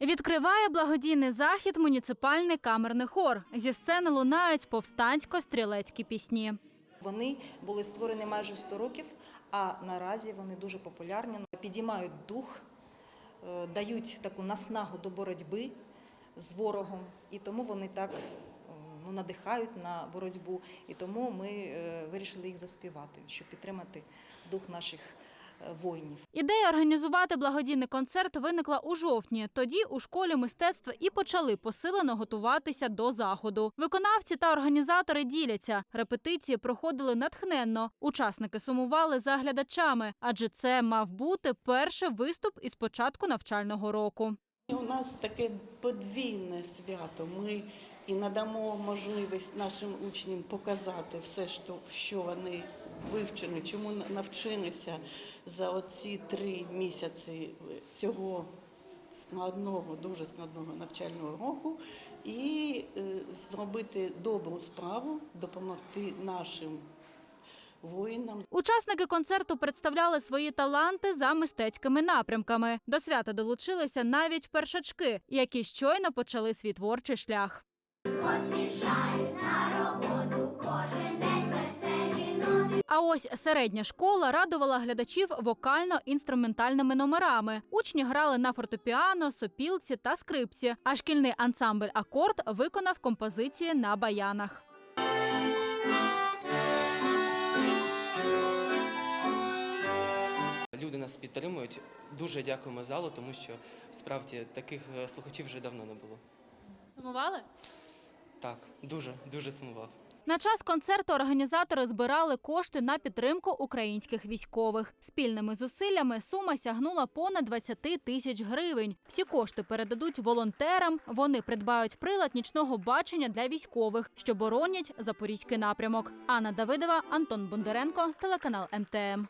Відкриває благодійний захід муніципальний камерний хор. Зі сцени лунають повстансько-стрілецькі пісні. Вони були створені майже 100 років, а наразі вони дуже популярні, підіймають дух, е, дають таку наснагу до боротьби з ворогом, і тому вони так е, ну, надихають на боротьбу. І тому ми е, вирішили їх заспівати, щоб підтримати дух наших воїнів. Ідея організувати благодійний концерт виникла у жовтні. Тоді у школі мистецтва і почали посилено готуватися до заходу. Виконавці та організатори діляться. Репетиції проходили натхненно. Учасники сумували за глядачами, адже це мав бути перший виступ із початку навчального року. У нас таке подвійне свято. Ми і надамо можливість нашим учням показати все, що, вони вивчені, чому навчилися за оці три місяці цього складного, дуже складного навчального року, і е, зробити добру справу, допомогти нашим воїнам, Учасники концерту представляли свої таланти за мистецькими напрямками. До свята долучилися навіть першачки, які щойно почали свій творчий шлях. А ось середня школа радувала глядачів вокально-інструментальними номерами. Учні грали на фортепіано, сопілці та скрипці. А шкільний ансамбль Акорд виконав композиції на баянах. Люди нас підтримують. Дуже дякуємо залу, тому що справді таких е, слухачів вже давно не було. Сумували? Так, дуже, дуже сумував. На час концерту організатори збирали кошти на підтримку українських військових. Спільними зусиллями сума сягнула понад 20 тисяч гривень. Всі кошти передадуть волонтерам. Вони придбають прилад нічного бачення для військових, що боронять запорізький напрямок. Анна Давидова, Антон Бондаренко, телеканал МТМ.